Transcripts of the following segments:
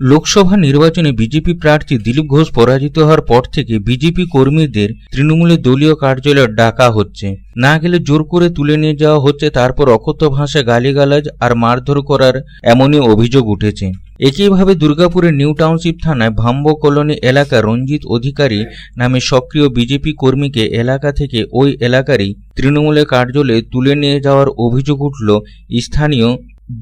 লোকসভা নির্বাচনে বিজেপি প্রার্থী দিলীপ ঘোষ পরাজিত হওয়ার পর থেকে বিজেপি কর্মীদের তৃণমূলের দলীয় কার্যালয়ে ডাকা হচ্ছে। না গেলে জোর করে তুলে নিয়ে যাওয়া হচ্ছে, তারপর অকথ্য ভাষায় গালিগালাজ আর মারধর করার এমনই অভিযোগ উঠেছে। একইভাবে দুর্গাপুরের নিউ টাউনশিপ থানায় ভাম্ব কলোনি এলাকা রঞ্জিত অধিকারী নামে সক্রিয় বিজেপি কর্মীকে এলাকা থেকে ওই এলাকারই তৃণমূলের কার্যালয়ে তুলে নিয়ে যাওয়ার অভিযোগ উঠল স্থানীয়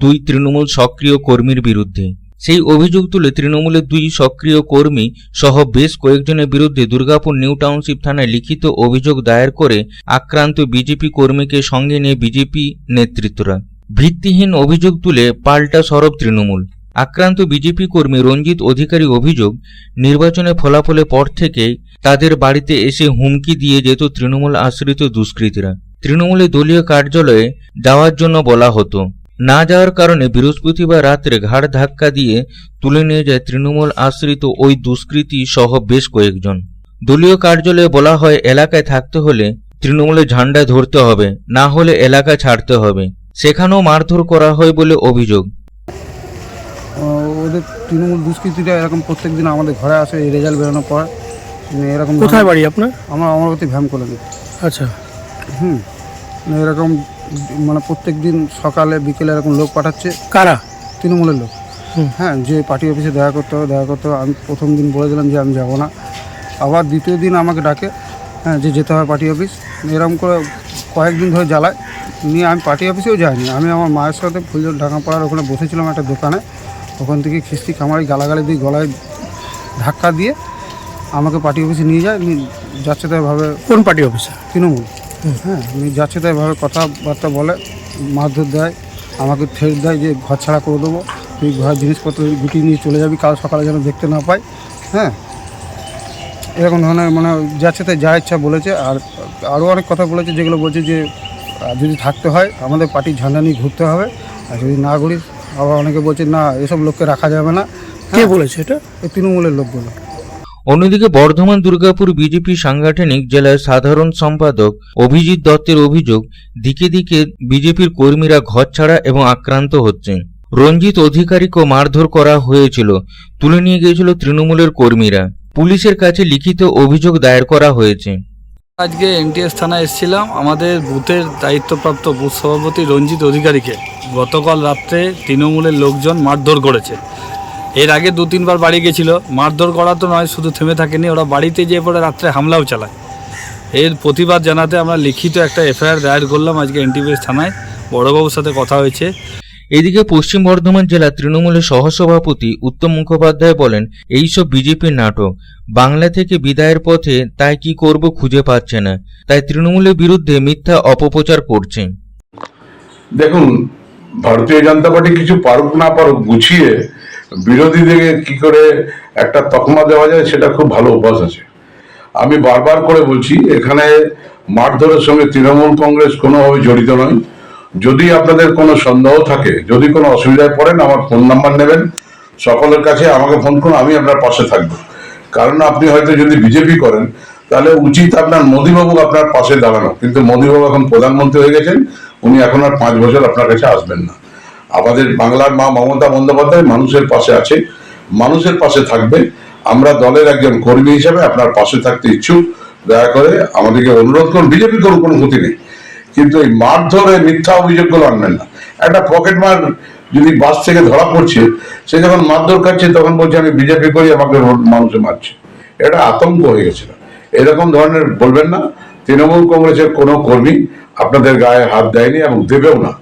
দুই তৃণমূল সক্রিয় কর্মীর বিরুদ্ধে। সেই অভিযোগ তুলে তৃণমূলের দুই সক্রিয় কর্মী সহ বেশ কয়েকজনের বিরুদ্ধে দুর্গাপুর নিউ টাউনশিপ থানায় লিখিত অভিযোগ দায়ের করে আক্রান্ত বিজেপি কর্মীকে সঙ্গে নিয়ে বিজেপি নেতৃত্বরা। ভিত্তিহীন অভিযোগ তুলে পাল্টা সরব তৃণমূল। আক্রান্ত বিজেপি কর্মী রঞ্জিত অধিকারী অভিযোগ, নির্বাচনের ফলাফলের পর থেকেই তাদের বাড়িতে এসে হুমকি দিয়ে যেত তৃণমূল আশ্রিত দুষ্কৃতীরা। তৃণমূলের দলীয় কার্যালয়ে যাওয়ার জন্য বলা হতো। না যাওয়ার কারণে বৃহস্পতিবার রাত্রে ঘাড় ধাক্কা দিয়ে তুলে নিয়ে যায় তৃণমূল আশ্রিত ওই দুষ্কৃতী সহ বেশ কয়েকজন। দলীয় কার্যালয়ে বলা হয় এলাকায় থাকতে হলে তৃণমূলের ঝান্ডা ধরতে হবে না হলে এলাকা ছাড়তে হবে। সেখানেও মারধর করা হয় বলে অভিযোগ। ওদের তৃণমূল দুষ্কৃতীরা এরকম প্রত্যেক দিন আমাদের ঘরে আসে রেজাল্ট বেরোনোর পর। মানে এরকম কোথায় বাড়ি আপনার? আমরা অমরাবতী ভ্যাম করে আচ্ছা। হুম। মানে এরকম মানে প্রত্যেক দিন সকালে বিকেলে এরকম লোক পাঠাচ্ছে। কারা? তৃণমূলের লোক। হ্যাঁ যে পার্টি অফিসে দেখা করতে হবে দেখা করতে হবে। আমি প্রথম দিন বলে দিলাম যে আমি যাব না। আবার দ্বিতীয় দিন আমাকে ডাকে হ্যাঁ যে যেতে হবে পার্টি অফিস। এরকম করে কয়েকদিন ধরে জ্বালায়। নিয়ে আমি পার্টি অফিসেও যাইনি। আমি আমার মায়ের সাথে ফুলজোর ঢাকাপাড়ার ওখানে বসেছিলাম একটা দোকানে। ওখান থেকে খিস্তি খামারি গালাগালি দিয়ে গলায় ধাক্কা দিয়ে আমাকে পার্টি অফিসে নিয়ে যায়। যাচ্ছে তাই ভাবে কোন পার্টি অফিসে? তৃণমূল। হ্যাঁ যাচ্ছে তাই ভাবে কথাবার্তা বলে মারধর দেয় আমাকে ঠেস দেয় যে ঘর ছাড়া করে দেবো। তুই ঘর জিনিসপত্র গুটিয়ে নিয়ে চলে যাবি কাল সকালে যেন দেখতে না পাই। হ্যাঁ এরকম ধরনের মানে যাচ্ছে তাই যা ইচ্ছা বলেছে। আর আরও অনেক কথা বলেছে যেগুলো বলছে যে যদি থাকতে হয় আমাদের পার্টির ঝান্ডা নিয়ে ঘুরতে হবে। আর যদি না ঘুরিস আবার অনেকে বলছে না এসব লোককে রাখা যাবে না। কে বলেছে এটা? এই তৃণমূলের লোকগুলো অন্যদিকে বর্ধমান দুর্গাপুর বিজেপি সাংগঠনিক জেলার সাধারণ সম্পাদক অভিজিৎ দত্তের অভিযোগ, দিকে দিকে বিজেপির কর্মীরা ঘর ছাড়া এবং আক্রান্ত হচ্ছে। রঞ্জিত অধিকারীকেও মারধর করা হয়েছিল, তুলে নিয়ে গিয়েছিল তৃণমূলের কর্মীরা। পুলিশের কাছে লিখিত অভিযোগ দায়ের করা হয়েছে। আজকে এনটিএস থানায় এসেছিলাম, আমাদের বুথের দায়িত্বপ্রাপ্ত বুথ সভাপতি রঞ্জিত অধিকারীকে। গতকাল রাত্রে তৃণমূলের লোকজন মারধর করেছে। এর আগে দু তিনবার বাড়ি গেছিল। মারধর করা তো নয় শুধু থেমে থাকেনি। ওরা বাড়িতে যেয়ে পরে রাত্রে হামলাও চালায়। এর প্রতিবাদ জানাতে আমরা লিখিত একটা এফআইআর দায়ের করলাম আজকে এনটিপিএস থানায়। বড়বাবুর সাথে কথা হয়েছে। এদিকে পশ্চিম বর্ধমান জেলা তৃণমূলের সহসভাপতি উত্তম মুখোপাধ্যায় বলেন এইসব বিজেপির নাটক। বাংলা থেকে বিদায়ের পথে তাই কি করব খুঁজে পাচ্ছে না। তাই তৃণমূলের বিরুদ্ধে মিথ্যা অপপ্রচার করছে। দেখুন ভারতীয় জনতা পার্টি কিছু পারুক না পারুক গুছিয়ে বিরোধীদেরকে কি করে একটা তকমা দেওয়া যায়, সেটা খুব ভালো অভ্যাস আছে। আমি বারবার করে বলছি, এখানে মারধরের সঙ্গে তৃণমূল কংগ্রেস কোনোভাবে জড়িত নয়। যদি আপনাদের কোনো সন্দেহ থাকে, যদি কোনো অসুবিধায় পড়েন, আমার ফোন নাম্বার নেবেন। সকলের কাছে আমাকে ফোন করুন, আমি আপনার পাশে থাকব। কারণ আপনি হয়তো যদি বিজেপি করেন, তাহলে উচিত আপনার মোদীবাবু আপনার পাশে দাঁড়ানো। কিন্তু মোদীবাবু এখন প্রধানমন্ত্রী হয়ে গেছেন, উনি এখন আর পাঁচ বছর আপনার কাছে আসবেন না। আমাদের বাংলার মা মমতা বন্দ্যোপাধ্যায় মানুষের পাশে আছে, মানুষের পাশে থাকবে আমরা দলের একজন কর্মী হিসেবে আপনার পাশে থাকতে ইচ্ছুক। দয়া করে আমাদেরকে অনুরোধ করুন বিজেপি করুন কোনো ক্ষতি নেই। কিন্তু এই মারধরে মিথ্যা অভিযোগগুলো আনবেন না। একটা পকেট মার যদি বাস থেকে ধরা পড়ছে, সে যখন মারধর খাচ্ছে, তখন বলছে, আমি বিজেপি করি আমাকে মানুষে মারছে। এটা আতঙ্ক হয়ে গেছিল এরকম ধরনের বলবেন না। তৃণমূল কংগ্রেসের কোনো কর্মী আপনাদের গায়ে হাত দেয়নি এবং দেবেও না।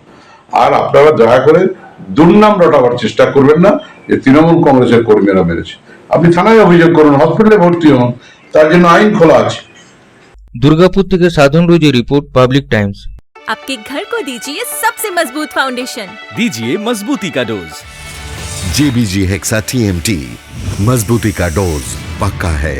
আর আপনারা দয়া করে দুর্নাম রটাবার চেষ্টা করবেন না যে তৃণমূল কংগ্রেসের কর্মীরা মেরেছে আপনি থানায় অভিযোগ করুন হসপিটালে ভর্তি হন তার জন্য আইন খোলা আছে দুর্গাপুর থেকে সাধন রুজি রিপোর্ট পাবলিক টাইমস आपके घर को दीजिए सबसे मजबूत फाउंडेशन दीजिए मजबूती का डोज जेबीजी हेक्सा टीएमटी मजबूती का डोज पक्का है